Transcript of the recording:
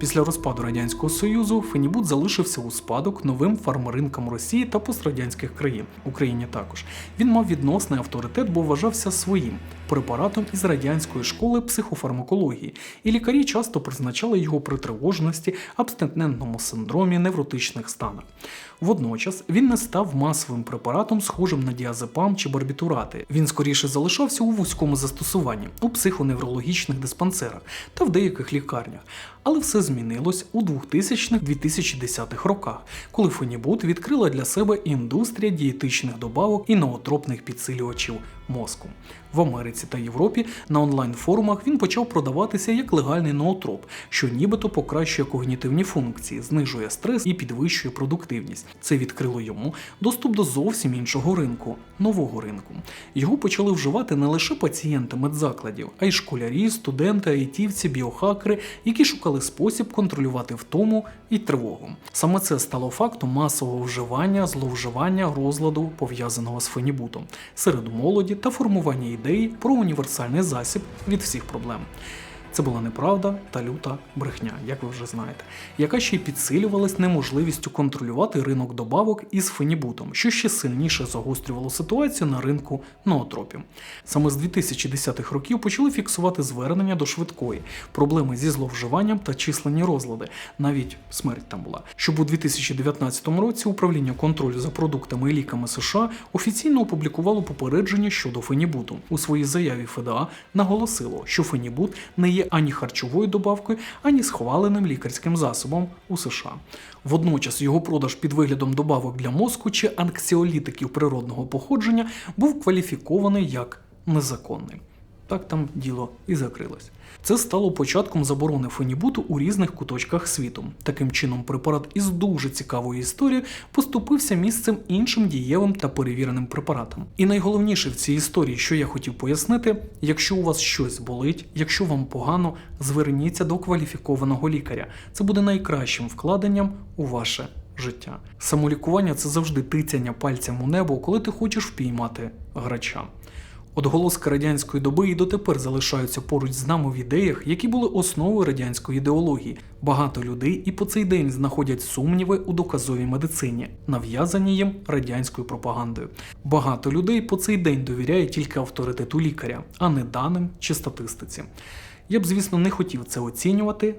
Після розпаду радянського союзу Фенібут залишився у спадок новим фармринкам Росії та пострадянських країн, Україні також. Він мав відносний авторитет, бо вважався своїм препаратом із радянської школи психофармакології, і лікарі часто призначали його при тривожності, абстинентному синдромі, невротичних станах. Водночас він не став масовим препаратом, схожим на діазепам чи барбітурати. Він скоріше залишався у вузькому застосуванні у психоневрологічних диспансерах та в деяких лікарнях. Але все змінилось у 2000-2010 роках, коли Фенібут відкрила для себе індустрія дієтичних добавок і ноотропних підсилювачів мозку. В Америці та Європі на онлайн-форумах він почав продаватися як легальний ноотроп, що нібито покращує когнітивні функції, знижує стрес і підвищує продуктивність. Це відкрило йому доступ до зовсім іншого ринку нового ринку. Його почали вживати не лише пацієнти медзакладів, а й школярі, студенти, айтівці, біохакери, які шукали спосіб контролювати втому і тривогу. Саме це стало фактом масового вживання, зловживання розладу, пов'язаного з фенібутом серед молоді та формування ідеї про універсальний засіб від всіх проблем. Це була неправда та люта брехня, як ви вже знаєте, яка ще й підсилювалась неможливістю контролювати ринок добавок із фенібутом, що ще сильніше загострювало ситуацію на ринку ноотропів. Саме з 2010-х років почали фіксувати звернення до швидкої, проблеми зі зловживанням та численні розлади, навіть смерть там була. Щоб у 2019 році управління контролю за продуктами і ліками США офіційно опублікувало попередження щодо фенібуту. У своїй заяві ФДА наголосило, що фенібут не є ані харчовою добавкою, ані схваленим лікарським засобом у США. Водночас його продаж під виглядом добавок для мозку чи анксіолітиків природного походження був кваліфікований як незаконний. Так там діло і закрилось. Це стало початком заборони фенібуту у різних куточках світу. Таким чином, препарат із дуже цікавою історією поступився місцем іншим дієвим та перевіреним препаратам. І найголовніше в цій історії, що я хотів пояснити, якщо у вас щось болить, якщо вам погано, зверніться до кваліфікованого лікаря. Це буде найкращим вкладенням у ваше життя. Самолікування це завжди тицяння пальцем у небо, коли ти хочеш впіймати грача. Отголоски радянської доби і дотепер залишаються поруч з нами в ідеях, які були основою радянської ідеології. Багато людей і по цей день знаходять сумніви у доказовій медицині, нав'язані їм радянською пропагандою. Багато людей по цей день довіряють тільки авторитету лікаря, а не даним чи статистиці. Я б, звісно, не хотів це оцінювати,